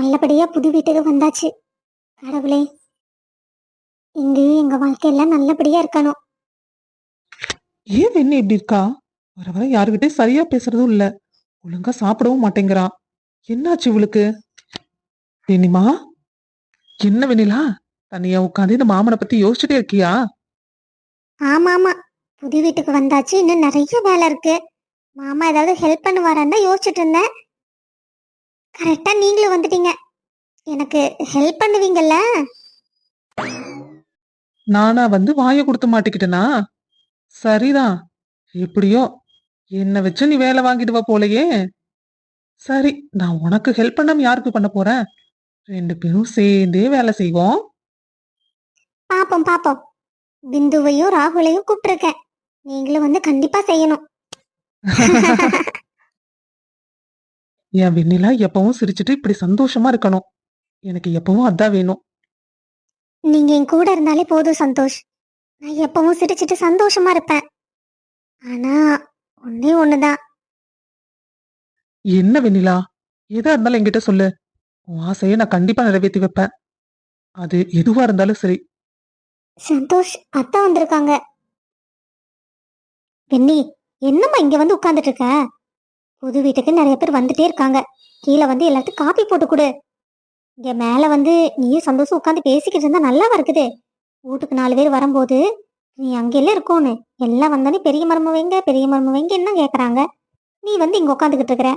நல்லபடியா புது வீட்டுக்கு வந்தாச்சு. கடவுளே. இங்கேயும் எங்க வாழ்க்கையெல்லாம் நல்லபடியா இருக்கணும். ஏன் வெண்ணி இப்படி இருக்கா? வர வர யாருகிட்டயும் சரியா பேசுறதும் இல்ல. ஒழுங்கா சாப்பிடவும் மாட்டேங்கிறா. என்னாச்சு இவளுக்கு? வெண்ணிமா? என்ன வெண்ணிலா? தனியா உட்காந்து இந்த மாமனை பத்தி யோசிச்சுட்டே இருக்கியா? ஆமா ஆமா புது வீட்டுக்கு வந்தாச்சு. இன்னும் நிறைய வேலை இருக்கு. மாமா ஏதாவது ஹெல்ப் பண்ணுவாரான்னு தான் யோசிச்சுட்டு இருந்தேன். கரெக்டா நீங்களும் வந்துட்டீங்க. எனக்கு ஹெல்ப் பண்ணுவீங்கல்ல? நானா வந்து வாயை கொடுத்து மாட்டிக்கிட்டேனா? சரிதான் எப்படியோ? என்ன வச்சு நீ வேலை வாங்கிடுவ போலயே. சரி நான் உனக்கு ஹெல்ப் பண்ணாம யாருக்கு பண்ண போறேன்? ரெண்டு பேரும் சேர்ந்தே வேலை செய்வோம். பாப்போம் பாப்போம். பிந்துவையும் ராகுலையும் கூப்பிட்டுருக்கேன். நீங்களும் வந்து கண்டிப்பா செய்யணும். என் வெண்ணிலா எப்பவும் சிரிச்சுட்டு இப்படி சந்தோஷமா இருக்கணும். எனக்கு எப்பவும் அதான் வேணும். நீங்க என் கூட இருந்தாலே போதும் சந்தோஷ். நான் எப்பவும் சிரிச்சிட்டு சந்தோஷமா இருப்பேன். ஆனா ஒண்ணே ஒண்ணுதான். என்ன வெண்ணிலா? எதா இருந்தாலும் என்கிட்ட சொல்லு. உன் ஆசையை நான் கண்டிப்பா நிறைவேற்றி வைப்பேன். அது எதுவா இருந்தாலும் சரி. சந்தோஷ் அத்தா வந்திருக்காங்க. பென்னி என்னம்மா இங்க வந்து உட்கார்ந்துட்டு இருக்க? புது வீட்டுக்கு நிறைய பேர் வந்துட்டே இருக்காங்க. கீழே வந்து எல்லாத்துக்கும் காப்பி போட்டு கொடு. இங்க மேல வந்து நீயும் சந்தோஷம் உட்காந்து பேசிக்கிட்டு இருந்தா நல்லா இருக்குது. வீட்டுக்கு நாலு பேர் வரும்போது நீ அங்கெல்லாம் இருக்கோன்னு. எல்லாம் வந்தானே பெரிய மரும வைங்க பெரிய மரும வைங்க என்ன கேக்குறாங்க. நீ வந்து இங்க உட்காந்துக்கிட்டு இருக்கிற.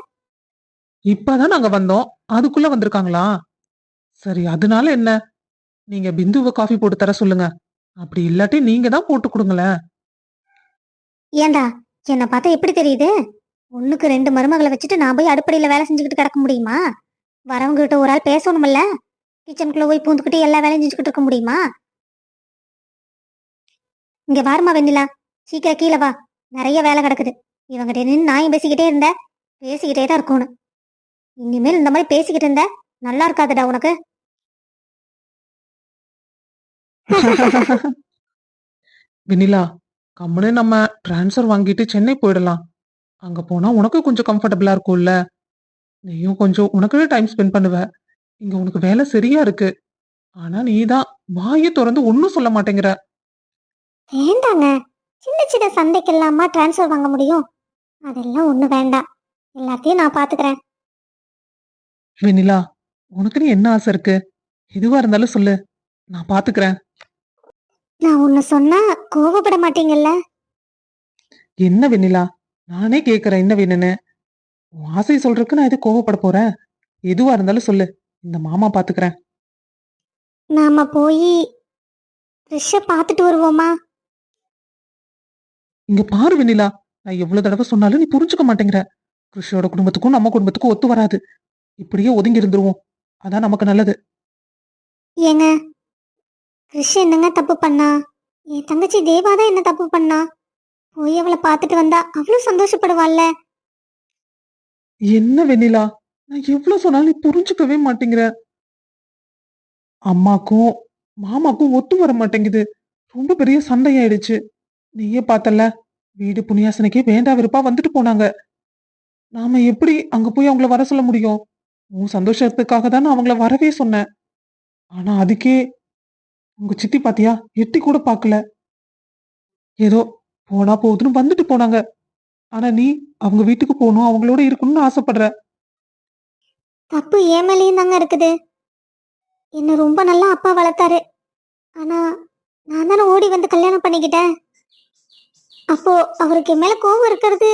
இப்பதான் நாங்க வந்தோம். அதுக்குள்ள வந்திருக்காங்களா? சரி அதனால என்ன? நீங்க பிந்துவை காஃபி போட்டு தர சொல்லுங்க. அப்படி இல்லாட்டி நீங்க தான் போட்டு கொடுங்களேன். ஏண்டா? என்னை பார்த்தா எப்படி தெரியுது? ஒண்ணுக்கு ரெண்டு மருமகளை வச்சுட்டு நான் போய் அடுப்படையில வேலை செஞ்சுக்கிட்டு கிடக்க முடியுமா? வரவங்க கிட்ட ஒரு ஆள் பேசணும்ல கிச்சனுக்குள்ள போய் பூந்துக்கிட்டு எல்லா வேலையும் செஞ்சுக்கிட்டு இருக்க முடியுமா? இங்க வாருமா வெண்ணிலா. சீக்கிரம் கீழே வா. நிறைய வேலை கிடக்குது. இவங்கிட்ட நின்று நான் பேசிக்கிட்டே இருந்த? பேசிக்கிட்டே தான் இருக்கணும். இனிமேல் இந்த மாதிரி பேசிக்கிட்டு இருந்த நல்லா இருக்காதுடா உனக்கு. வெண்ணிலா கம்முன்னு நம்ம டிரான்ஸ்ஃபர் வாங்கிட்டு சென்னை போயிடலாம். அங்க போனா உனக்கு கொஞ்சம் கம்ஃபர்டபுளா இருக்கும்ல? நீயும் கொஞ்சம் உனக்குன்னு டைம் ஸ்பெண்ட் பண்ணுவ. இங்க உனக்கு வேலை சரியா இருக்கு. ஆனா நீதான் வாயை திறந்து ஒன்னும் சொல்ல மாட்டேங்கிற. வேண்டாங்க சின்ன சின்ன சண்டைக்கெல்லாமா டிரான்ஸ்ஃபர் வாங்க முடியும்? அதெல்லாம் ஒண்ணு வேண்டாம். எல்லாத்தையும் நான் பாத்துக்கிறேன். வெண்ணிலா உனக்குன்னு என்ன ஆசை இருக்கு? எதுவா இருந்தாலும் சொல்லு. நான் பாத்துக்கிறேன். நான் ஒன்னு சொன்னா கோவப்பட மாட்டீங்கல்ல? என்ன வெண்ணிலா? நானே கேக்குறேன். என்ன வேணும்னு? உன் ஆசை சொல்றதுக்கு நான் எது கோவப்பட போறேன்? எதுவா இருந்தாலும் சொல்லு. இந்த மாமா பாத்துக்கிறேன். நாம போய் ரிஷ பார்த்துட்டு வருவோமா? இங்க பாரு வெண்ணிலா. நான் எவ்வளவு தடவை சொன்னாலும் நீ புரிஞ்சுக்க மாட்டேங்கிற. கிருஷியோட குடும்பத்துக்கும் நம்ம குடும்பத்துக்கும் ஒத்து வராது. இப்படியே ஒதுங்கி இருந்துருவோம். அதான் நமக்கு நல்லது. ஏங்க ரிஷ என்னங்க தப்பு பண்ணா? என் தங்கச்சி தேவா தான் என்ன தப்பு பண்ணா? போய் அவளை பார்த்துட்டு வந்தா அவ்வளவு சந்தோஷப்படுவாள்ல. என்ன வெண்ணிலா? நான் எவ்வளவு சொன்னாலும் நீ புரிஞ்சுக்கவே மாட்டேங்கிற. அம்மாக்கும் மாமாக்கும் ஒத்து வர மாட்டேங்குது. ரொம்ப பெரிய சண்டையாயிடுச்சு. நீயே பார்த்தல வீடு புனியாசனைக்கே வேண்டா வெறுப்பா வந்துட்டு போனாங்க. நாம எப்படி அங்க போய் அவங்கள வர சொல்ல முடியும்? உன் சந்தோஷத்துக்காக தான் நான் அவங்கள வரவே சொன்னேன். ஆனா அதுக்கே உங்க சித்தி பாத்தியா எட்டி கூட பார்க்கல. ஏதோ போனா போகுதுன்னு வந்துட்டு போனாங்க. ஆனா நீ அவங்க வீட்டுக்கு போகணும் அவங்களோட இருக்கணும்னு ஆசைப்படுற. தப்பு ஏன் மேலேயும் தாங்க இருக்குது. என்ன ரொம்ப நல்லா அப்பா வளர்த்தாரு. ஆனா நான் தானே ஓடி வந்து கல்யாணம் பண்ணிக்கிட்டேன். அப்போ அவருக்கு மேல கோவம் இருக்கிறது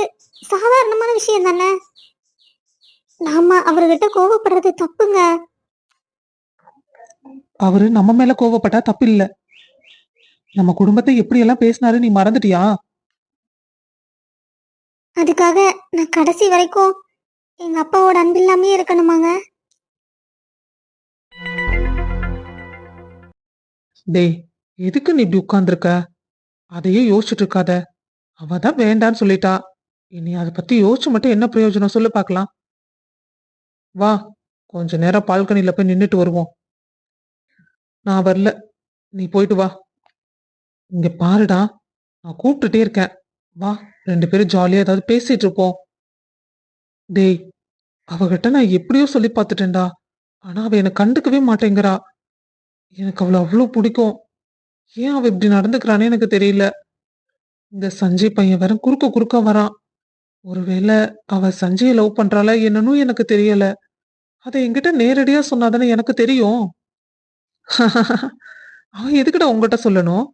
சாதாரணமான விஷயம் தானே? நாம அவர்கிட்ட கோவப்படுறது தப்புங்க. அவரு நம்ம மேல கோவப்பட்டா தப்பு இல்ல நம்ம குடும்பத்தை எப்படி எல்லாம் பேசினாரு நீ மறந்துட்டியா? அதுக்காக நான் கடைசி வரைக்கும் எங்க அப்பாவோட அன்பு இல்லாமே இருக்கணுமாங்க? டேய் எதுக்கு நீ இப்படி உட்கார்ந்துருக்க? அதையே யோசிச்சுட்டு இருக்காத. அவ தான் வேண்டான்னு சொல்லிட்டா. இனி அதை பத்தி யோசிச்சு மட்டும் என்ன பிரயோஜனம்? சொல்லு பார்க்கலாம். வா கொஞ்ச நேரம் பால்கனியில் போய் நின்னுட்டு வருவோம். நான் வரல. நீ போயிட்டு வா. இங்க பாருடா நான் கூப்பிட்டுட்டே இருக்கேன். வா ரெண்டு பேரும் ஜாலியா ஏதாவது பேசிட்டு இருப்போம். டேய் அவகிட்ட நான் எப்படியோ சொல்லி பார்த்துட்டேன்டா. ஆனா அவ என்னை கண்டுக்கவே மாட்டேங்கிறா. எனக்கு அவளை அவ்வளோ பிடிக்கும். ஏன் அவ இப்படி நடந்துக்கிறானே எனக்கு தெரியல. இந்த சஞ்சய் பையன் வேற குறுக்க குறுக்க வரான். ஒருவேளை அவ சஞ்சயை லவ் பண்றாளா என்னன்னு எனக்கு தெரியல. அதை என்கிட்ட நேரடியா சொன்னாதானே எனக்கு தெரியும். அவன் எதுக்குடா உங்ககிட்ட சொல்லணும்?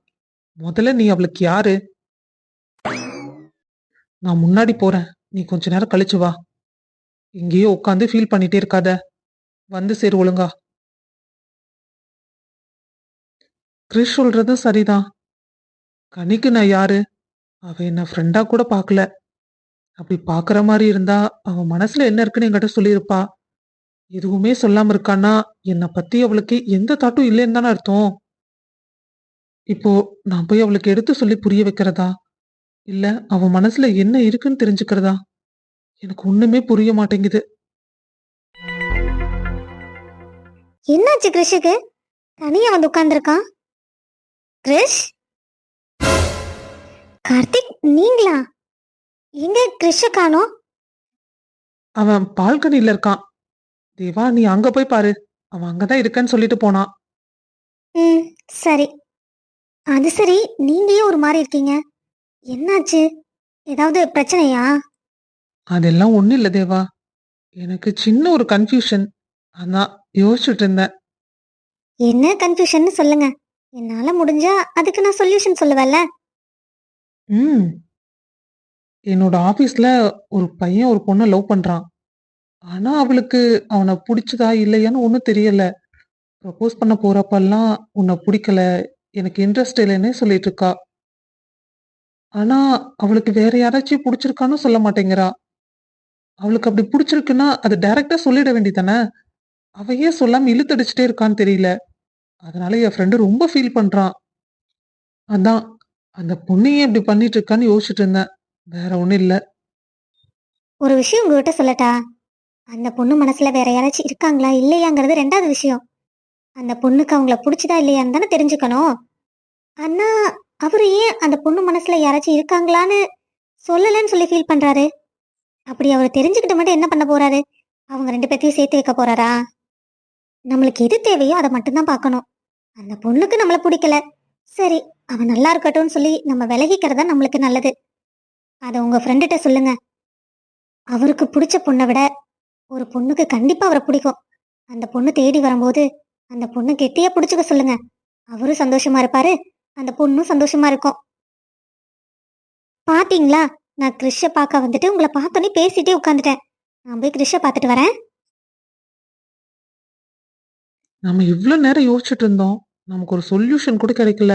முதல்ல நீ அவளுக்கு யாரு? நான் முன்னாடி போறேன். நீ கொஞ்ச நேரம் கழிச்சு வா. இங்கேயே உட்காந்து ஃபீல் பண்ணிட்டே இருக்காத. வந்து சேரு ஒழுங்கா. கிறிஷ் சொல்றதும் சரிதான். கனிக்கு நான் யாரு? அவ என்ன ஃப்ரெண்டா கூட பார்க்கல. அப்படி பார்க்குற மாதிரி இருந்தா அவ மனசுல என்ன இருக்குன்னு என்கிட்ட சொல்லியிருப்பா. எதுவுமே சொல்லாம இருக்கான்னா என்னை பத்தி அவளுக்கு எந்த தாட்டும் இல்லைன்னு தானே அர்த்தம். இப்போ நான் போய் அவளுக்கு எடுத்து சொல்லி புரிய வைக்கிறதா? இல்ல அவ மனசுல என்ன இருக்குன்னு தெரிஞ்சுக்கிறதா? எனக்கு ஒண்ணுமே புரிய மாட்டேங்குது. என்னாச்சு கிறிஷுக்கு தனியா வந்து உட்கார்ந்துருக்கான்? கிறிஷ் கார்த்திக் நீங்களா? எங்க கிறிஷ காணோம்? அவன் பால்கனில இருக்கான். தேவா நீ அங்க போய் பாரு. அவன் அங்கதான் இருக்கேன்னு சொல்லிட்டு போனான். ம் சரி. அது சரி நீங்க ஏன் ஒரு மாதிரி இருக்கீங்க. என்னாச்சு? ஏதாவது பிரச்சனையா? அதெல்லாம் ஒண்ணும் இல்ல தேவா. எனக்கு சின்ன ஒரு கன்ஃபியூஷன் அதான் யோசிச்சுட்டு இருந்தேன். என்ன கன்ஃபியூஷன் சொல்லுங்க. என்னால முடிஞ்சா அதுக்கு நான் சொல்யூஷன் சொல்லுவேன்ல. ம். என்னோட ஆபீஸ்ல ஒரு பையன் ஒரு பொண்ணை லவ் பண்றான். ஆனா அவளுக்கு அவனை பிடிச்சதா இல்லையான்னு ஒன்றும் தெரியல. ப்ரப்போஸ் பண்ண போறப்பெல்லாம் உன்னை பிடிக்கல. எனக்கு இன்ட்ரெஸ்ட் இல்லைன்னே சொல்லிட்டு இருக்கா. ஆனா அவளுக்கு வேற யாராச்சும் பிடிச்சிருக்கான்னு சொல்ல மாட்டேங்கிறா. அவளுக்கு அப்படி பிடிச்சிருக்குன்னா அது டைரக்டா சொல்லிட வேண்டியதானே அவையே சொல்லாம இழுத்தடிச்சிட்டே இருக்கான்னு தெரியல. அதனால என் ஃப்ரெண்டு ரொம்ப ஃபீல் பண்றான் அதான் அந்த பொண்ணையும் இப்படி பண்ணிட்டு இருக்கான்னு யோசிச்சுட்டு இருந்தேன். வேற ஒண்ணும் இல்ல. ஒரு விஷயம் உங்ககிட்ட சொல்லட்டா? அந்த பொண்ணு மனசுல வேற யாராச்சும் இருக்காங்களா? இல்லையாங்கிறது ரெண்டாவது விஷயம். அந்த பொண்ணுக்கு அவங்கள பிடிச்சதா இல்லையான்னு தானே தெரிஞ்சுக்கணும். ஆனா அவரு ஏன் அந்த பொண்ணு மனசுல யாராச்சும் இருக்காங்களான்னு சொல்லலன்னு சொல்லி ஃபீல் பண்றாரு? அப்படி அவர் தெரிஞ்சுக்கிட்டு மட்டும் என்ன பண்ண போறாரு? அவங்க ரெண்டு பேர்த்தையும் சேர்த்து வைக்க போறாரா? நம்மளுக்கு எது தேவையோ அதை மட்டும்தான் பார்க்கணும். அந்த பொண்ணுக்கு நம்மள பிடிக்கல. சரி அவன் நல்லா இருக்கட்டும்னு சொல்லி நம்ம விலகிக்கிறது தான் நம்மளுக்கு நல்லது. அதை உங்க ஃப்ரெண்டுகிட்ட சொல்லுங்க. அவருக்கு பிடிச்ச பொண்ணை விட ஒரு பொண்ணுக்கு கண்டிப்பா அவரை பிடிக்கும். அந்த பொண்ணு தேடி வரும்போது அந்த பொண்ணு கெட்டியா பிடிச்சுக்க சொல்லுங்க. அவரும் சந்தோஷமா இருப்பாரு. அந்த பொண்ணும் சந்தோஷமா இருக்கும். பாத்தீங்களா? நான் கிறிஷ பார்க்க வந்துட்டு உங்களை பார்த்தோன்னே பேசிட்டே உட்காந்துட்டேன் நான் போய் கிறிஷ பார்த்துட்டு வரேன். நம்ம இவ்வளவு நேரம் யோசிச்சுட்டு இருந்தோம். நமக்கு ஒரு சொல்யூஷன் கூட கிடைக்கல.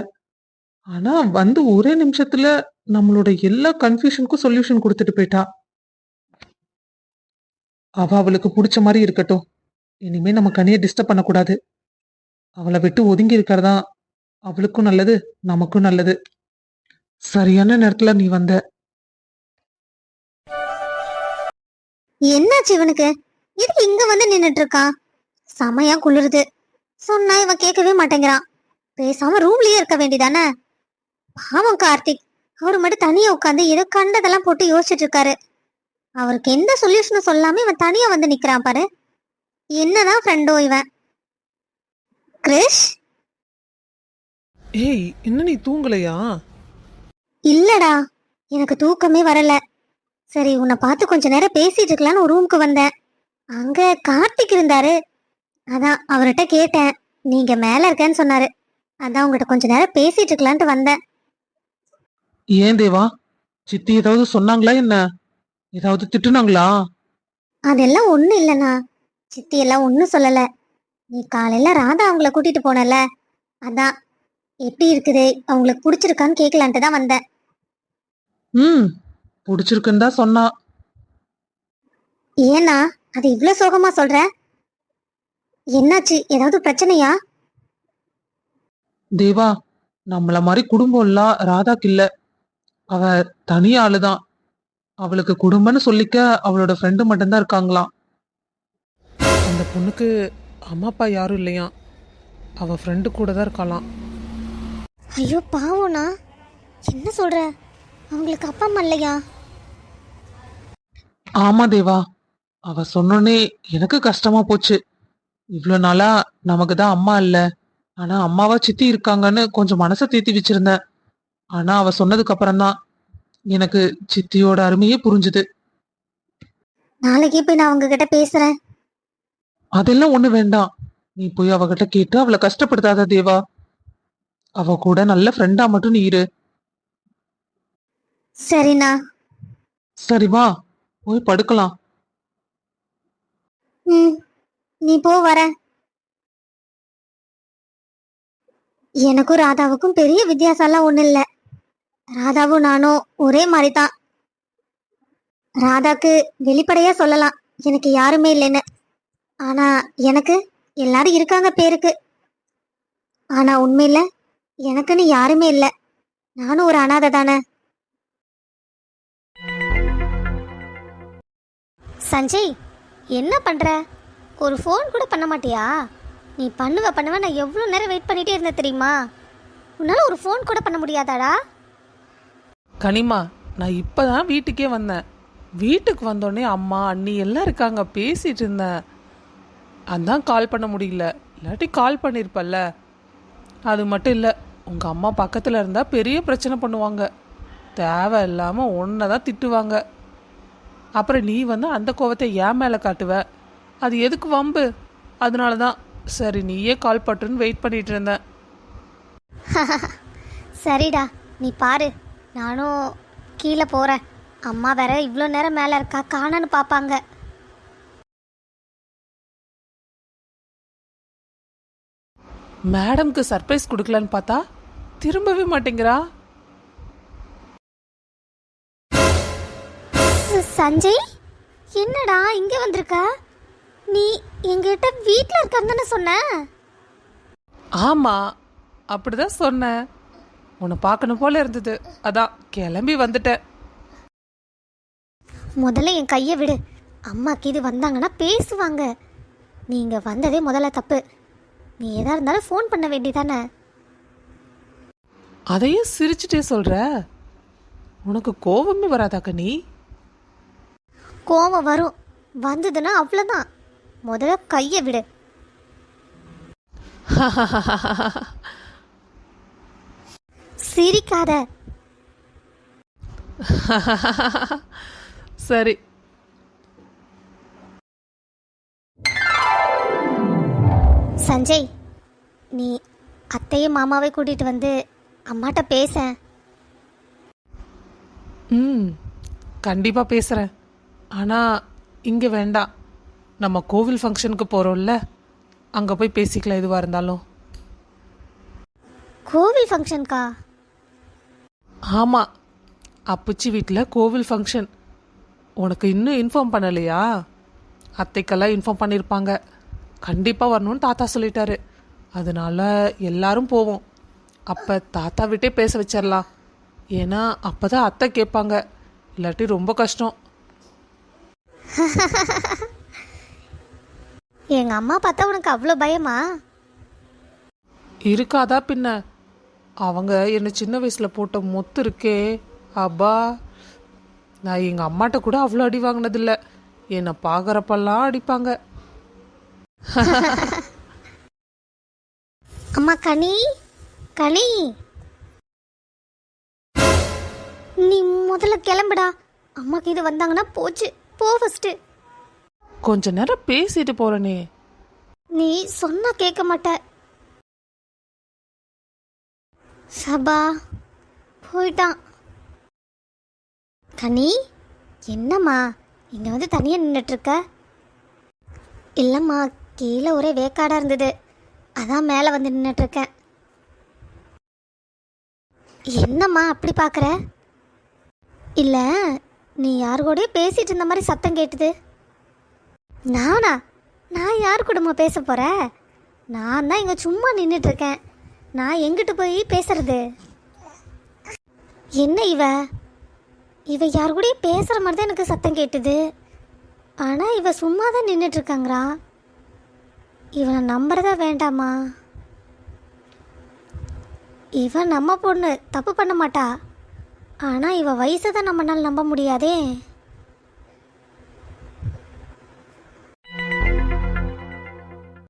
ஆனா வந்து ஒரே நிமிஷத்துல நம்மளோட எல்லா கன்ஃபியூஷனுக்கும் சொல்யூஷன் கொடுத்துட்டு போயிட்டா. அவ அவளுக்கு பிடிச்ச மாதிரி இருக்கட்டும். இனிமே நம்ம கனியை டிஸ்டர்ப் பண்ணக்கூடாது. அவளை விட்டு ஒதுங்கி இருக்கிறதா அவளுக்கும் நல்லது நமக்கும் நல்லது. சரியான நேரத்துல நீ வந்த. என்னாச்சு இவனுக்கு? எதுக்கு இங்க வந்து நின்னுட்டு இருக்கான் செமையா குளிருது. சொன்னா இவன் கேட்கவே மாட்டேங்கிறான் பேசாம ரூம்லயே இருக்க வேண்டிதானே பாவம் கார்த்திக். அவர் மட்டும் தனியா உட்காந்து ஏதோ கண்டதெல்லாம் போட்டு யோசிச்சுட்டு இருக்காரு அவருக்கு எந்த சொல்யூஷனும் சொல்லாம இவன் தனியா வந்து நிக்கிறான் பாரு. என்னதான் ஃப்ரெண்டோ இவன்? கிரிஷ்? ஏய் என்ன நீ தூங்கலையா? இல்லடா எனக்கு தூக்கமே வரல. சரி உன்னை பார்த்து கொஞ்ச நேரம் பேசிட்டு இருக்கலாம்னு ஒரு ரூமுக்கு வந்தேன். அங்க கார்த்திக் இருந்தாரு. அதான் அவர்கிட்ட கேட்டேன். நீங்க மேல இருக்கேன்னு சொன்னாரு. அதான் உங்ககிட்ட கொஞ்ச நேரம் பேசிட்டு இருக்கலான்ட்டு வந்தேன். ஏன் தேவா? சித்தி ஏதாவது சொன்னாங்களா என்ன? ஏதாவது திட்டுனாங்களா? அதெல்லாம் ஒண்ணும் இல்லைண்ணா. சித்தி எல்லாம் ஒன்றும் சொல்லல. நீ காலையில ராதா அவங்கள கூட்டிட்டு போனல. அதான் எப்படி இருக்குது? அவங்களுக்கு பிடிச்சிருக்கான்னு கேட்கலான்ட்டு தான் வந்தேன். ம் பிடிச்சிருக்குன்னு தான் சொன்னா. ஏன்னா அது இவ்ளோ சோகமா சொல்ற? என்னாச்சு? ஏதாவது பிரச்சனையா? தேவா நம்மள மாதிரி குடும்பம்லாம் ராதாக்கு இல்ல. அவ தனி ஆளுதான் அவளுக்கு குடும்பம்னு சொல்லிக்க அவளோட ஃப்ரெண்டு மட்டும்தான் இருக்காங்களாம். அந்த பொண்ணுக்கு அம்மா அப்பா யாரும் இல்லையா அவ ஃப்ரெண்டு கூட தான் இருக்காளாம். ஐயோ பாவம்ண்ணா என்ன சொல்ற? அவங்களுக்கு அப்பா அம்மா இல்லையா? ஆமா தேவா. அவ சொன்னோனே எனக்கு கஷ்டமா போச்சு. இவ்வளோ நாளா நமக்கு தான் அம்மா இல்ல. ஆனா அம்மாவா சித்தி இருக்காங்கன்னு கொஞ்சம் மனசை தேத்தி வச்சிருந்தேன் ஆனா அவ சொன்னதுக்கு அப்புறம் தான் எனக்கு சித்தியோட அருமையே புரிஞ்சுது. நாளைக்கே போய் நான் அவங்க கிட்ட பேசுறேன். அதெல்லாம் ஒண்ணு வேண்டாம். நீ போய் அவகிட்ட கேட்டு அவளை கஷ்டப்படுத்தாத தேவா. அவ கூட நல்ல ஃப்ரெண்டா மட்டும் நீ இரு. சரிண்ணா. சரி வா போய் படுக்கலாம். ம் நீ போ வர எனக்கும் ராதாவுக்கும் பெரிய வித்தியாசம்லாம் ஒன்றும் இல்லை. ராதாவும் நானும் ஒரே மாதிரி தான் ராதாக்கு வெளிப்படையா சொல்லலாம் எனக்கு யாருமே இல்லைன்னு. ஆனா எனக்கு எல்லாரும் இருக்காங்க பேருக்கு. ஆனா உண்மையில எனக்குன்னு யாருமே இல்லை. நானும் ஒரு அனாதை தானே? சஞ்சய் என்ன பண்ற? ஒரு ஃபோன் கூட பண்ண மாட்டியா? நீ பண்ணுவ பண்ணுவ நான் எவ்வளோ நேரம் வெயிட் பண்ணிட்டே இருந்தேன் தெரியுமா? உன்னால ஒரு ஃபோன் கூட பண்ண முடியாதாடா? கனிமா நான் இப்பதான் வீட்டுக்கே வந்தேன். வீட்டுக்கு வந்தோடனே அம்மா அண்ணி எல்லாம் இருக்காங்க பேசிட்டு இருந்தேன். அதான் கால் பண்ண முடியல. இல்லாட்டி கால் பண்ணியிருப்பல்ல அது மட்டும் இல்லை. உங்கள் அம்மா பக்கத்தில் இருந்தால் பெரிய பிரச்சனை பண்ணுவாங்க. தேவையில்லாமல் ஒன்றை தான் திட்டுவாங்க. அப்புறம் நீ வந்து அந்த கோவத்தை ஏன் மேலே காட்டுவ. அது எதுக்கு வம்பு? அதனால தான் சரி நீயே கால் பட்டுன்னு வெயிட் பண்ணிட்டு இருந்தேன் சரிடா நீ பாரு. நானும் கீழே போகிறேன் அம்மா வேற இவ்வளோ நேரம் மேலே இருக்கா? காணான்னு பார்ப்பாங்க மேடம்க்கு சர்ப்ரைஸ் கொடுக்கலான்னு பார்த்தா திரும்பவே மாட்டேங்கிறா. சஞ்சய் என்னடா இங்கே வந்திருக்க? நீ எங்கிட்ட வீட்டில் இருக்கான்னு சொன்ன. ஆமாம் அப்படிதான் சொன்னேன் உன்னை பார்க்கணும் போல இருந்தது. அதான் கிளம்பி வந்துட்டேன். முதல்ல என் கையை விடு. அம்மாக்கு இது வந்தாங்கன்னா பேசுவாங்க. நீங்க வந்ததே முதல்ல தப்பு. நீ எதா இருந்தாலும் ஃபோன் பண்ண வேண்டியதானே? அதையும் சிரிச்சுட்டே சொல்ற? உனக்கு கோபமே வராதா கனி? கோவம் வரும். வந்ததுன்னா அவ்வளோதான் முதல்ல கையை விடு. சிரிக்காத. சரி. சஞ்சய் நீ அத்தையும் மாமாவை கூட்டிட்டு வந்து அம்மாட்ட பேச. ம் கண்டிப்பாக பேசுகிறேன் ஆனால் இங்கே வேண்டாம். நம்ம கோவில் ஃபங்க்ஷனுக்கு போகிறோம்ல அங்கே போய் பேசிக்கலாம் எதுவாக இருந்தாலும். கோவில் ஃபங்க்ஷன்க்கா? ஆமாம் அப்புச்சி வீட்டில் கோவில் ஃபங்க்ஷன். உனக்கு இன்னும் இன்ஃபார்ம் பண்ணலையா? அத்தைக்கெல்லாம் இன்ஃபார்ம் பண்ணியிருப்பாங்க கண்டிப்பாக வரணும்னு தாத்தா சொல்லிட்டாரு. அதனால எல்லாரும் போவோம். அப்போ தாத்தா விட்டே பேச வச்சிடலாம் ஏன்னா அப்போ தான் அத்தை கேட்பாங்க. இல்லாட்டி ரொம்ப கஷ்டம். எங்க அம்மா பார்த்தா உனக்கு அவ்வளோ பயமா? இருக்காதா பின்ன? அவங்க என்னை சின்ன வயசில் போட்ட மொத்து இருக்கே. அப்பா நான் எங்கள் அம்மாட்ட கூட அவ்வளோ அடி வாங்கினதில்ல. என்னை பார்க்குறப்பெல்லாம் அடிப்பாங்க. அம்மா கனி கனி. நீ முதல்ல கிளம்புடா. அம்மாக்கு இது வந்தாங்கன்னா போச்சு. போ ஃபஸ்ட்டு கொஞ்ச நேரம் பேசிட்டு போறேனே. நீ சொன்னா கேட்க மாட்ட. சபா போயிட்டான். கனி என்னம்மா? இங்க வந்து தனியா நின்றுட்டு இருக்க? இல்லம்மா கீழே ஒரே வேக்காடா இருந்தது. அதான் மேலே வந்து நின்றுட்டு இருக்கேன் என்னம்மா அப்படி பார்க்குற இல்லை நீ யார் கூடயோ பேசிட்டு இருந்த மாதிரி சத்தம் கேட்டுது. நானா? நான் யார் கூடமா பேச போகிறேன் நான் தான் இங்கே சும்மா நின்றுட்டு இருக்கேன் நான் எங்கிட்டு போய் பேசுறது? என்ன இவ? இவ யார் கூடயும் பேசுகிற மாதிரி தான் எனக்கு சத்தம் கேட்டுது. ஆனால் இவ சும்மா தான் நின்றுட்டு இருக்காங்கிறா இவனை நம்புறதா வேண்டாமா? இவன் நம்ம பொண்ணு தப்பு பண்ண மாட்டா. ஆனால் இவன் வயசை தான் நம்மளால் நம்ப முடியாதே.